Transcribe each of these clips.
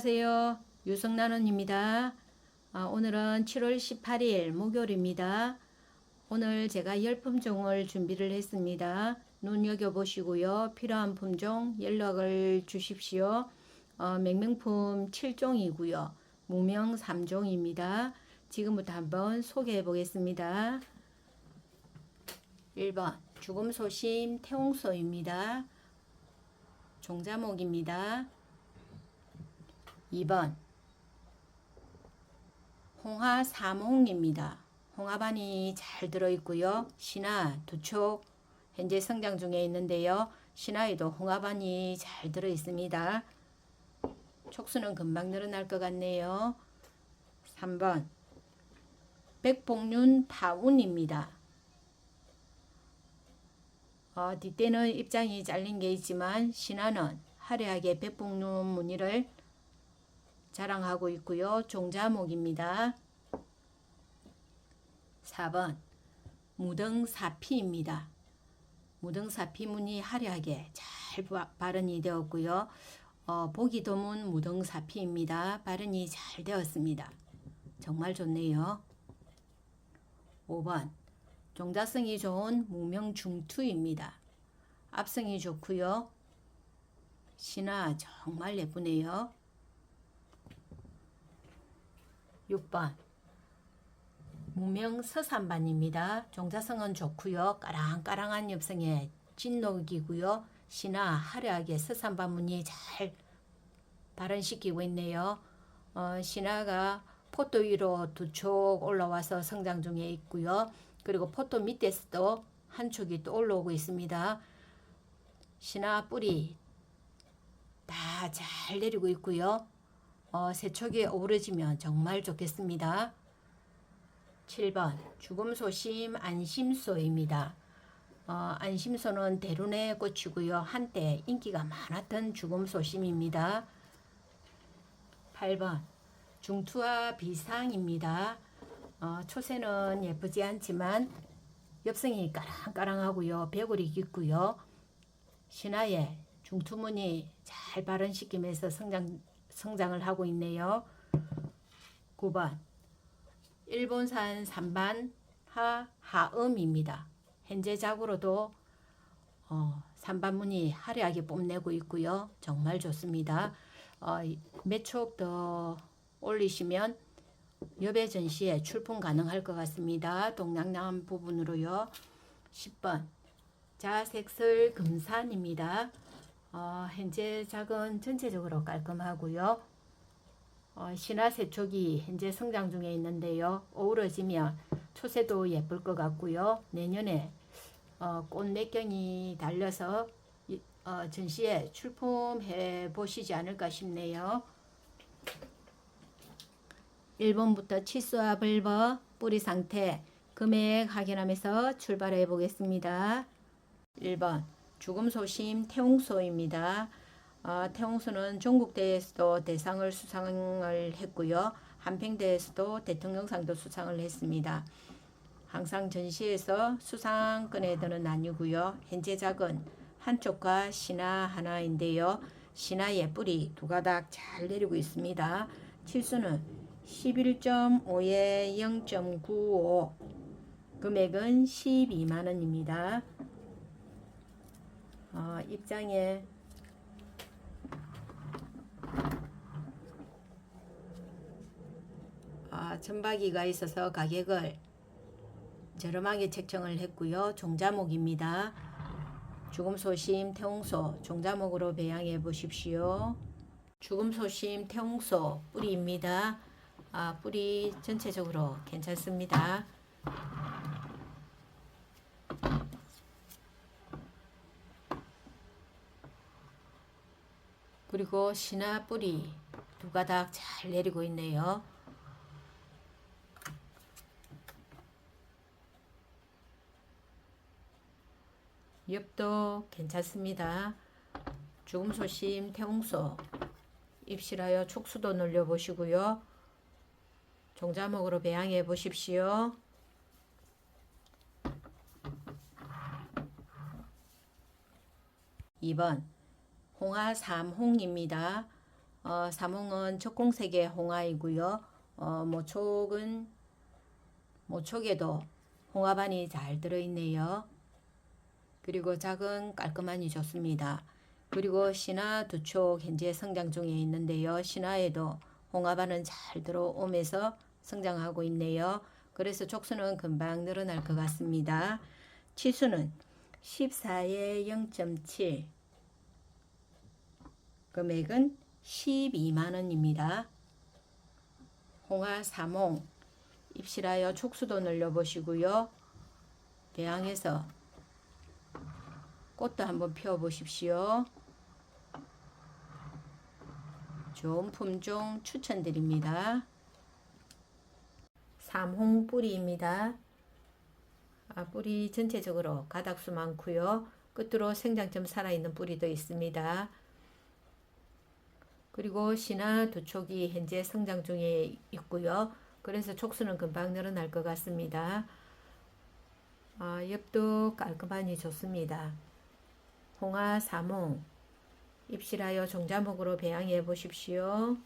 안녕하세요. 유성나눔입니다. 아, 오늘은 7월 18일 목요일입니다. 오늘 제가 열 품종을 준비를 했습니다. 눈여겨보시고요. 필요한 품종 연락을 주십시오. 어, 맹명품 7종이고요. 무명 3종입니다. 지금부터 한번 소개해 보겠습니다. 1번 죽음소심 태웅소입니다. 종자목입니다. 2번 홍화 삼홍입니다. 홍화반이 잘 들어있고요. 신화 두촉 현재 성장 중에 있는데요. 신화에도 홍화반이 잘 들어있습니다. 촉수는 금방 늘어날 것 같네요. 3번 백복륜 파운입니다. 어, 뒷대는 입장이 잘린 게 있지만 신화는 화려하게 백복륜 무늬를 자랑하고 있고요. 종자목입니다. 4번 무등사피입니다. 무등사피 무늬 화려하게 잘 바- 발현이 되었고요. 어, 보기 드문 무등사피입니다. 발현이 잘 되었습니다. 정말 좋네요. 5번 종자성이 좋은 무명중투입니다. 앞성이 좋고요. 신화 정말 예쁘네요. 6번 무명 서산반입니다. 종자성은 좋고요. 까랑까랑한 엽성에 진녹이고요. 신화 화려하게 서산반 무늬 잘 발현시키고 있네요. 어, 신화가 포도 위로 두 촉 올라와서 성장 중에 있고요. 그리고 포도 밑에서도 한 촉이 또 올라오고 있습니다. 신화 뿌리 다 잘 내리고 있고요. 어, 세척이 어우러지면 정말 좋겠습니다. 7번 죽음 소심 안심소입니다. 어, 안심소는 대run의 꽃이고요. 한때 인기가 많았던 죽음 소심입니다. 8번 중투와 비상입니다. 어, 초세는 예쁘지 않지만 엽성이 까랑까랑하고요. 배골이 깊고요. 신화에 중투문이 잘 발현시키면서 성장 성장을 하고 있네요. 9번 일본산 산반 하 하음입니다. 현재 작으로도 어, 산반문이 화려하게 뽐내고 있고요. 정말 좋습니다. 어, 몇촉 더 올리시면 여배 전시에 출품 가능할 것 같습니다. 동양남 부분으로요. 10번 자색설 금산입니다. 어, 현재 작은 전체적으로 깔끔하고요. 어, 신화 세촉이 현재 성장 중에 있는데요. 어우러지면 초세도 예쁠 것 같고요. 내년에 어, 꽃몇 경이 달려서 이- 어, 전시에 출품해 보시지 않을까 싶네요. 1번부터 치수와 벌버 뿌리 상태 금액 확인하면서 출발해 보겠습니다. 1번 죽음 소심 태웅소입니다. 어, 태웅소는 전국대회에서도 대상을 수상을 했고요. 한평대에서도 대통령상도 수상을 했습니다. 항상 전시에서 수상권에 드는 아니고요. 현재 작은 한쪽과 신화 하나인데요. 신화의 뿌리 두 가닥 잘 내리고 있습니다. 치수는 11.5에 0.95 금액은 12만 원입니다. 어, 입장에 아, 천박이가 있어서 가격을 저렴하게 책정을 했고요. 종자목입니다. 죽음 소심 태웅소 종자목으로 배양해 보십시오. 죽음 소심 태웅소 뿌리입니다. 아, 뿌리 전체적으로 괜찮습니다. 그리고 신화 뿌리 두 가닥 잘 내리고 있네요. 옆도 괜찮습니다. 죽음소심 태웅소 입실하여 촉수도 늘려 보시고요. 종자목으로 배양해 보십시오. 2번 홍화 삼홍입니다. 어, 사몽은 적공색의 홍화이고요. 어, 모촉은 모촉에도 홍화반이 잘 들어있네요. 그리고 작은 깔끔하니 좋습니다. 그리고 신화 두촉 현재 성장 중에 있는데요. 신화에도 홍화반은 잘 들어오면서 성장하고 있네요. 그래서 촉수는 금방 늘어날 것 같습니다. 치수는 14에 0.7 금액은 12만 원입니다. 홍화 사몽 입실하여 촉수도 늘려보시고요. 배양해서 꽃도 한번 피워보십시오. 좋은 품종 추천드립니다. 삼홍 뿌리입니다. 아, 뿌리 전체적으로 가닥수 많고요. 끝으로 생장점 살아있는 뿌리도 있습니다. 그리고 신화 두 촉이 현재 성장 중에 있고요. 그래서 촉수는 금방 늘어날 것 같습니다. 아, 엽도 깔끔하니 좋습니다. 홍화 사몽 입실하여 종자목으로 배양해 보십시오.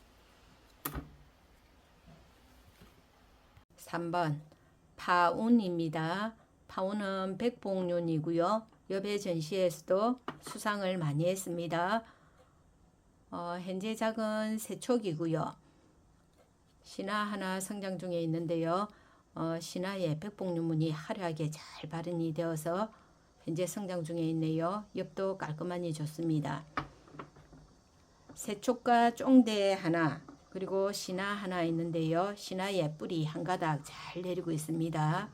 3번 파운입니다. 파운은 백봉륜이고요. 여배 전시에서도 수상을 많이 했습니다. 어, 현재 작은 세촉이고요. 신화 하나 성장 중에 있는데요. 어, 신화에 백봉륜문이 화려하게 잘 발현이 되어서 현재 성장 중에 있네요. 엽도 깔끔하니 좋습니다. 세촉과 쫑대 하나 그리고 신화 하나 있는데요. 신화에 뿌리 한 가닥 잘 내리고 있습니다.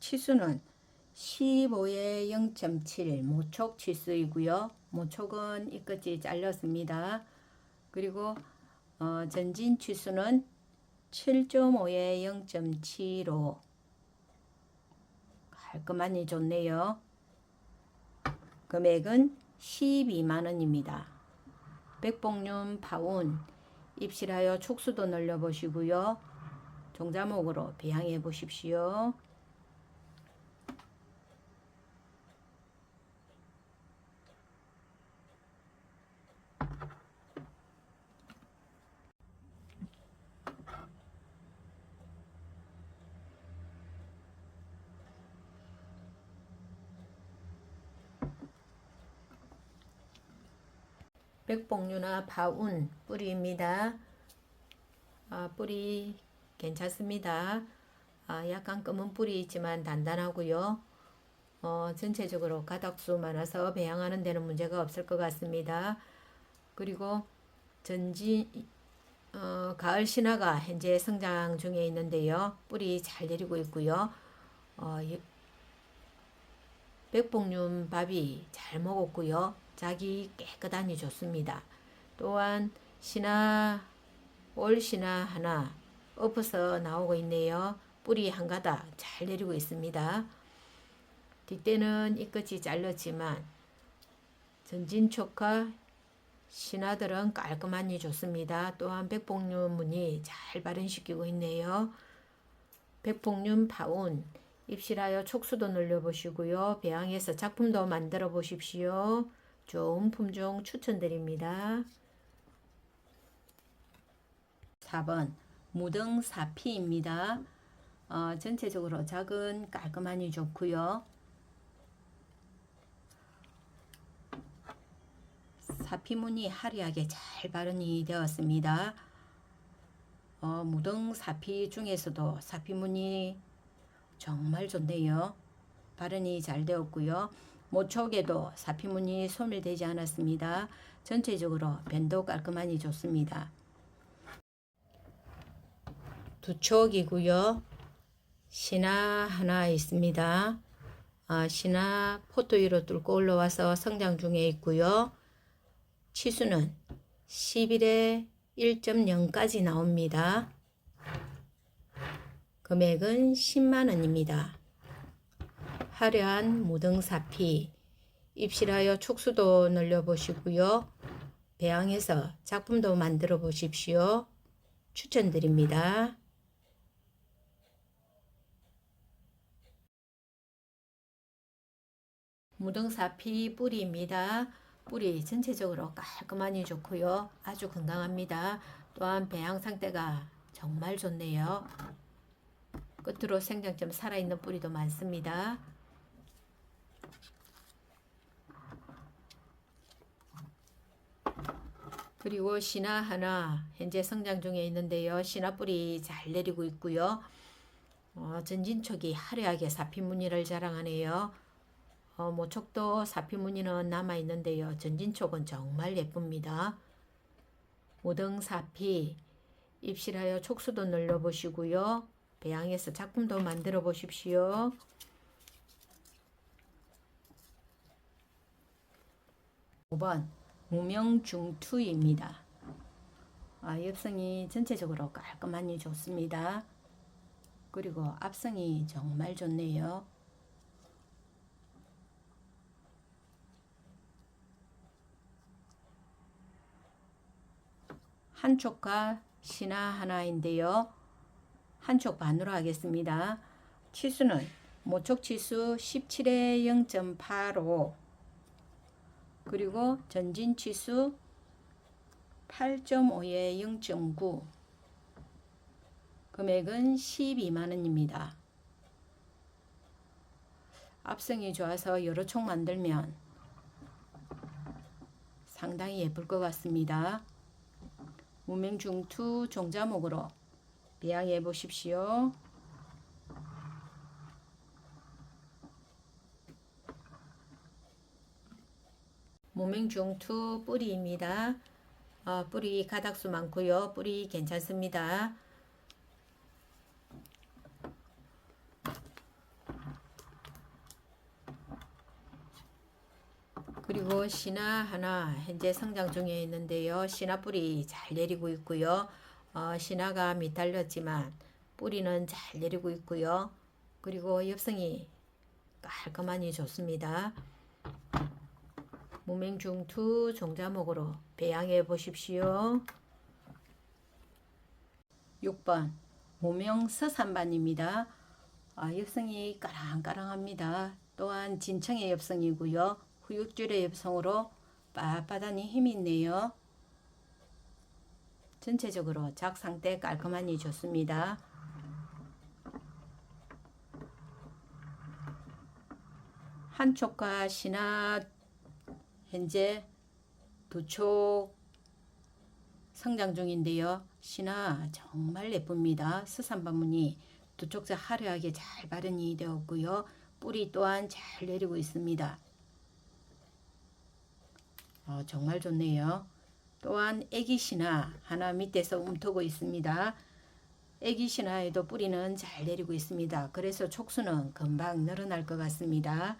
치수는 15에 0.7 모촉 치수이고요. 모촉은 이 끝이 잘렸습니다. 그리고 어, 전진 치수는 7.5에 0.75 깔끔하니 좋네요. 금액은 12만 원입니다. 백봉륜 파운 입실하여 촉수도 늘려 보시고요. 종자목으로 배양해 보십시오. 백봉류나 바운 뿌리입니다. 아, 뿌리 괜찮습니다. 아, 약간 검은 뿌리 있지만 단단하고요. 어, 전체적으로 가닥수 많아서 배양하는 데는 문제가 없을 것 같습니다. 그리고 전지 어, 가을 신화가 현재 성장 중에 있는데요. 뿌리 잘 내리고 있고요. 어, 백봉륜 밥이 잘 먹었고요. 자기 깨끗하니 좋습니다. 또한 신화 올 신화 하나 엎어서 나오고 있네요. 뿌리 한 가닥 잘 내리고 있습니다. 뒷대는 이 끝이 잘렸지만 전진촉과 신화들은 깔끔하니 좋습니다. 또한 백봉륜 무늬 잘 발현시키고 있네요. 백봉륜 파운 입실하여 촉수도 늘려보시고요. 배양해서 작품도 만들어 보십시오. 좋은 품종 추천드립니다. 4번 무등사피입니다. 어, 전체적으로 작은 깔끔하니 좋고요. 사피문이 화려하게 잘 발현이 되었습니다. 어, 무등 사피 중에서도 사피문이 정말 좋네요. 발현이 잘 되었고요. 모촉에도 사피문이 소멸되지 않았습니다. 전체적으로 변도 깔끔하니 좋습니다. 두 촉이고요. 신화 하나 있습니다. 아, 신화 포토 위로 뚫고 올라와서 성장 중에 있고요. 치수는 11에 1.0까지 나옵니다. 금액은 10만 원입니다. 화려한 무등사피 입실하여 촉수도 늘려 보시고요. 배양해서 작품도 만들어 보십시오. 추천드립니다. 무등사피 뿌리입니다. 뿌리 전체적으로 깔끔하니 좋고요. 아주 건강합니다. 또한 배양 상태가 정말 좋네요. 끝으로 생장점 살아있는 뿌리도 많습니다. 그리고 신화 하나 현재 성장 중에 있는데요. 신화 뿌리 잘 내리고 있고요. 어, 전진촉이 화려하게 사피무늬를 자랑하네요. 어, 모촉도 사피무늬는 남아 있는데요. 전진촉은 정말 예쁩니다. 모등사피 입실하여 촉수도 늘려 보시고요. 배양해서 작품도 만들어 보십시오. 오번 무명중투입니다. 아, 옆성이 전체적으로 깔끔하니 좋습니다. 그리고 앞성이 정말 좋네요. 한쪽과 신화 하나인데요. 한쪽 반으로 하겠습니다. 치수는 모촉 치수 17에 0.85 그리고 전진 치수 8.5에 0.9 금액은 12만 원입니다. 앞성이 좋아서 여러 총 만들면 상당히 예쁠 것 같습니다. 무명중투 종자목으로 배양해 보십시오. 무명중투 뿌리입니다. 어, 뿌리 가닥수 많고요. 뿌리 괜찮습니다. 그리고 신화 하나 현재 성장 중에 있는데요. 신화 뿌리 잘 내리고 있고요. 어, 신화가 밑달렸지만 뿌리는 잘 내리고 있고요. 그리고 엽성이 깔끔하니 좋습니다. 무맹중투 종자목으로 배양해 보십시오. 6번 무명서산반입니다. 아, 엽성이 까랑까랑합니다. 또한 진청의 엽성이고요. 후육줄의 엽성으로 빳빳하니 힘이 있네요. 전체적으로 작 상태 깔끔하니 좋습니다. 한쪽과 신화 현재 두촉 성장 중인데요. 신화 정말 예쁩니다. 스산반문이 두 촉자 화려하게 잘 발현이 되었고요. 뿌리 또한 잘 내리고 있습니다. 어, 정말 좋네요. 또한 애기 신화 하나 밑에서 움트고 있습니다. 애기 신화에도 뿌리는 잘 내리고 있습니다. 그래서 촉수는 금방 늘어날 것 같습니다.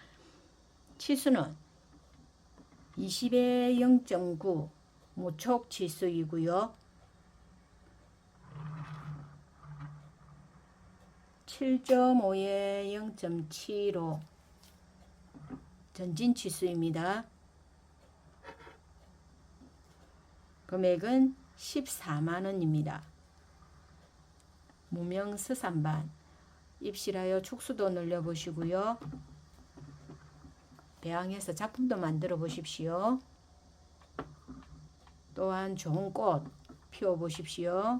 치수는 20에 0.9 모촉 치수이고요. 7.5에 0.75 전진 치수입니다. 금액은 14만 원입니다. 무명 스산반 입실하여 촉수도 늘려보시고요. 배양해서 작품도 만들어 보십시오. 또한 좋은 꽃 피워 보십시오.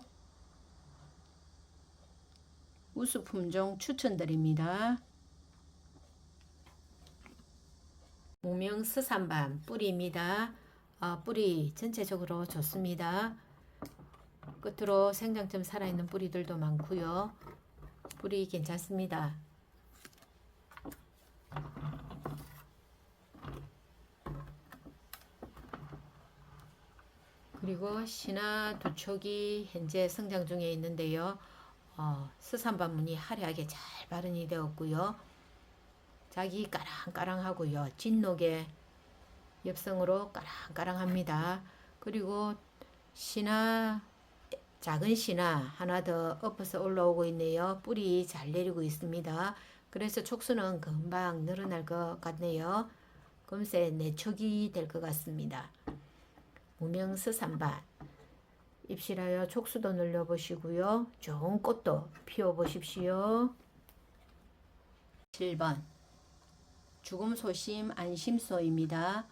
우수 품종 추천드립니다. 무명 스산반 뿌리입니다. 아, 뿌리 전체적으로 좋습니다. 끝으로 생장점 살아있는 뿌리들도 많고요. 뿌리 괜찮습니다. 그리고 신화 두 촉이 현재 성장 중에 있는데요. 어, 스산반문이 화려하게 잘 발현이 되었고요. 자기 까랑까랑하고요. 진녹의 엽성으로 까랑까랑합니다. 그리고 신화 작은 신화 하나 더 엎어서 올라오고 있네요. 뿌리 잘 내리고 있습니다. 그래서 촉수는 금방 늘어날 것 같네요. 금세 내촉이 될 것 같습니다. 무명스산반 입실하여 촉수도 늘려보시고요. 좋은 꽃도 피워보십시오. 7번 죽음 소심 안심소입니다.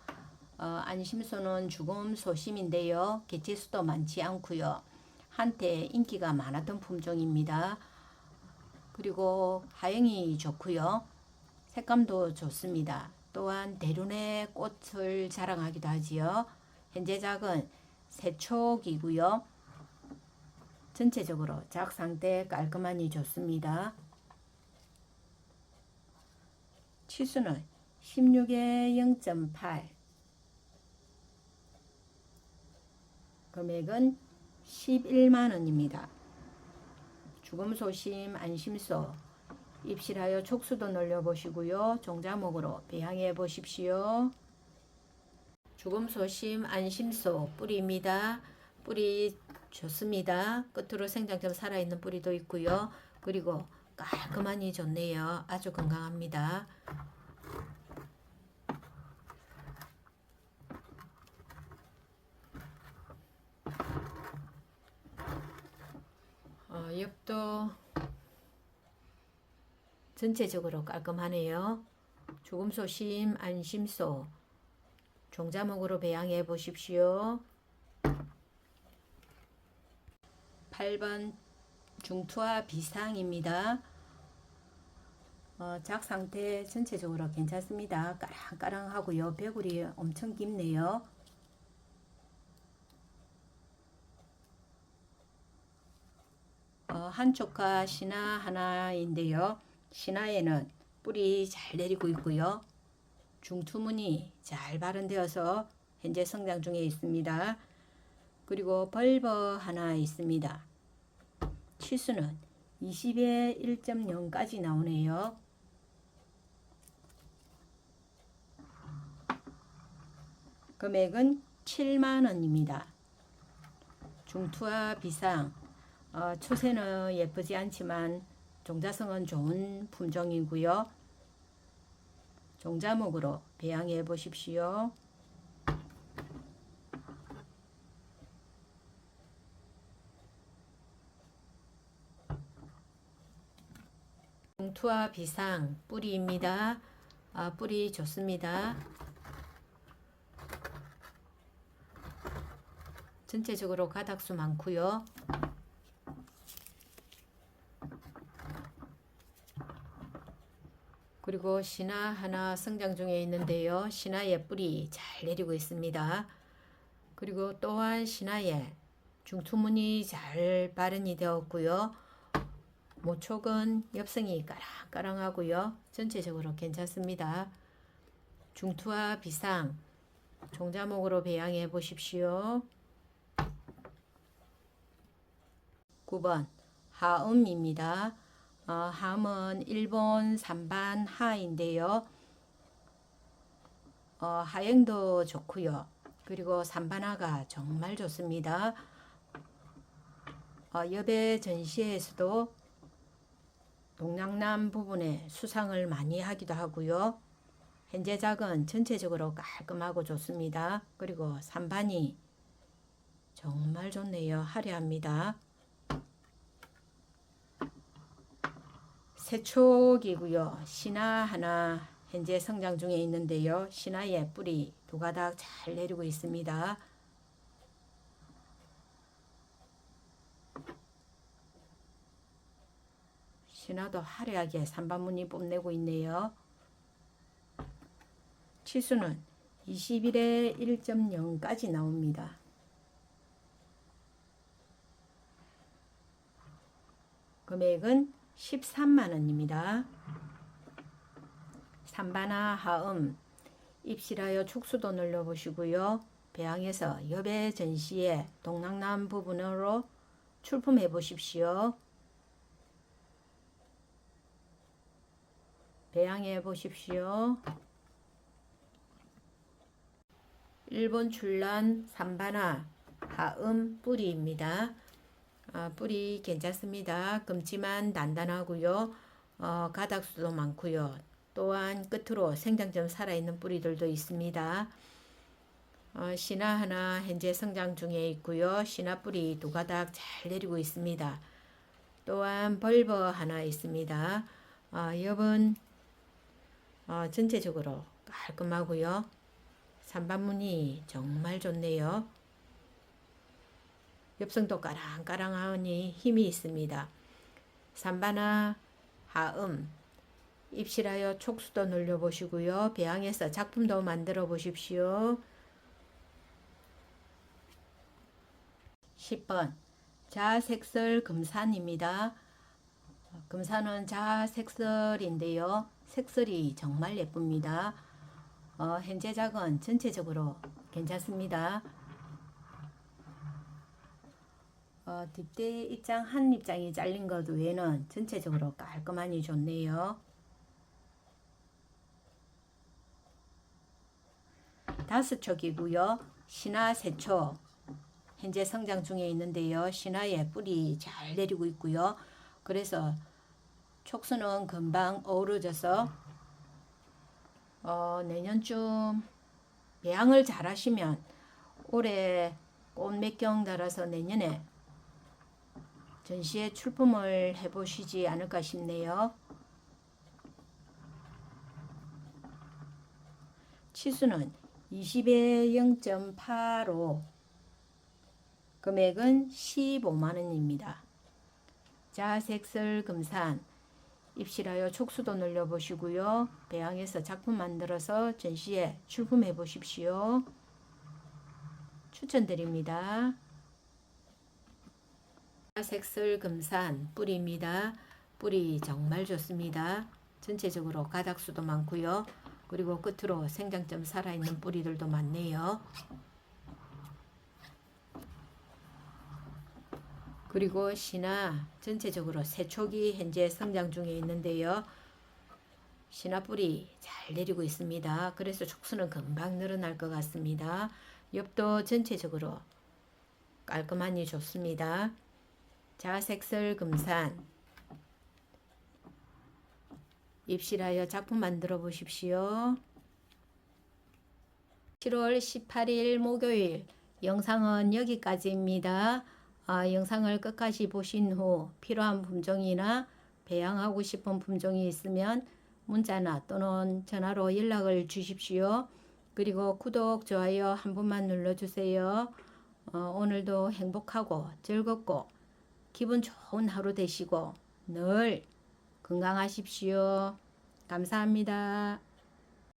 어, 안심소는 죽음 소심인데요. 개체수도 많지 않고요. 한때 인기가 많았던 품종입니다. 그리고 하영이 좋고요. 색감도 좋습니다. 또한 대륜의 꽃을 자랑하기도 하지요. 현재 작은 세촉이고요. 전체적으로 작 상태 깔끔하니 좋습니다. 치수는 16에 0.8 금액은 11만 원입니다. 죽음 소심 안심소 입실하여 촉수도 늘려보시고요. 종자목으로 배양해 보십시오. 죽음 소심 안심소 뿌리입니다. 뿌리 좋습니다. 끝으로 생장점 살아있는 뿌리도 있고요. 그리고 깔끔하니 좋네요. 아주 건강합니다. 어, 옆도 전체적으로 깔끔하네요. 조금 소심 안심소 종자목으로 배양해 보십시오. 8번 중투와 비상입니다. 어, 작 상태 전체적으로 괜찮습니다. 까랑까랑하고요. 배굴이 엄청 깊네요. 어, 한쪽과 신화 하나인데요. 신화에는 뿌리 잘 내리고 있고요. 중투문이 잘 발현되어서 현재 성장 중에 있습니다. 그리고 벌버 하나 있습니다. 치수는 20에 1.0까지 나오네요. 금액은 7만 원입니다. 중투와 비상 어, 초세는 예쁘지 않지만 종자성은 좋은 품종이고요. 종자목으로 배양해 보십시오. 봉투와 비상 뿌리입니다. 아, 뿌리 좋습니다. 전체적으로 가닥수 많고요. 그리고 신화 하나 성장 중에 있는데요. 신화의 뿌리 잘 내리고 있습니다. 그리고 또한 신화에 중투문이 잘 발현이 되었고요. 모촉은 엽성이 까랑까랑하고요. 전체적으로 괜찮습니다. 중투와 비상 종자목으로 배양해 보십시오. 9번 하음입니다. 어, 함은 일본 산반 하인데요. 어, 하행도 좋고요. 그리고 산반화가 정말 좋습니다. 어, 여배 전시회에서도 동양남 부분에 수상을 많이 하기도 하고요. 현재 작은 전체적으로 깔끔하고 좋습니다. 그리고 산반이 정말 좋네요. 화려합니다. 세촉이고요. 신화 하나 현재 성장 중에 있는데요. 신화의 뿌리 두 가닥 잘 내리고 있습니다. 신화도 화려하게 삼반무늬 뽐내고 있네요. 치수는 21에 1.0까지 나옵니다. 금액은 13만 원입니다. 산바나 하음 입실하여 축수도 눌러보시고요. 배양해서 여배 전시에 동남남 부분으로 출품해 보십시오. 배양해 보십시오. 일본 출란 산바나 하음 뿌리입니다. 어, 뿌리 괜찮습니다. 금치만 단단하고요. 어, 가닥수도 많고요. 또한 끝으로 생장점 살아있는 뿌리들도 있습니다. 어, 신화 하나 현재 성장 중에 있고요. 신화 뿌리 두 가닥 잘 내리고 있습니다. 또한 벌버 하나 있습니다. 어, 엽은 어, 전체적으로 깔끔하고요. 산반무늬 정말 좋네요. 엽성도 까랑까랑하니 힘이 있습니다. 산바나 하음 입실하여 촉수도 늘려보시고요. 배양해서 작품도 만들어 보십시오. 10번 자색설 금산입니다. 금산은 자색설인데요. 색설이 정말 예쁩니다. 어, 현재 작은 전체적으로 괜찮습니다. 어, 뒷대 입장 한 입장이 잘린 것 외에는 전체적으로 깔끔하니 좋네요. 다섯 촉이고요. 신화 세초 현재 성장 중에 있는데요. 신화에 뿌리 잘 내리고 있고요. 그래서 촉수는 금방 어우러져서 어, 내년쯤 배양을 잘 하시면 올해 꽃 몇 경 달아서 내년에 전시에 출품을 해보시지 않을까 싶네요. 치수는 20에 0.85 금액은 15만원입니다. 자색설 금산 입실하여 촉수도 늘려보시고요. 배양해서 작품 만들어서 전시에 출품해 보십시오. 추천드립니다. 색설 금산 뿌리입니다. 뿌리 정말 좋습니다. 전체적으로 가닥수도 많고요. 그리고 끝으로 생장점 살아있는 뿌리들도 많네요. 그리고 신화 전체적으로 세촉이 현재 성장 중에 있는데요. 신화 뿌리 잘 내리고 있습니다. 그래서 촉수는 금방 늘어날 것 같습니다. 옆도 전체적으로 깔끔하니 좋습니다. 자색설 금산 입실하여 작품 만들어 보십시오. 7월 18일 목요일 영상은 여기까지입니다. 아, 영상을 끝까지 보신 후 필요한 품종이나 배양하고 싶은 품종이 있으면 문자나 또는 전화로 연락을 주십시오. 그리고 구독, 좋아요 한 번만 눌러주세요. 어, 오늘도 행복하고 즐겁고 기분 좋은 하루 되시고 늘 건강하십시오. 감사합니다.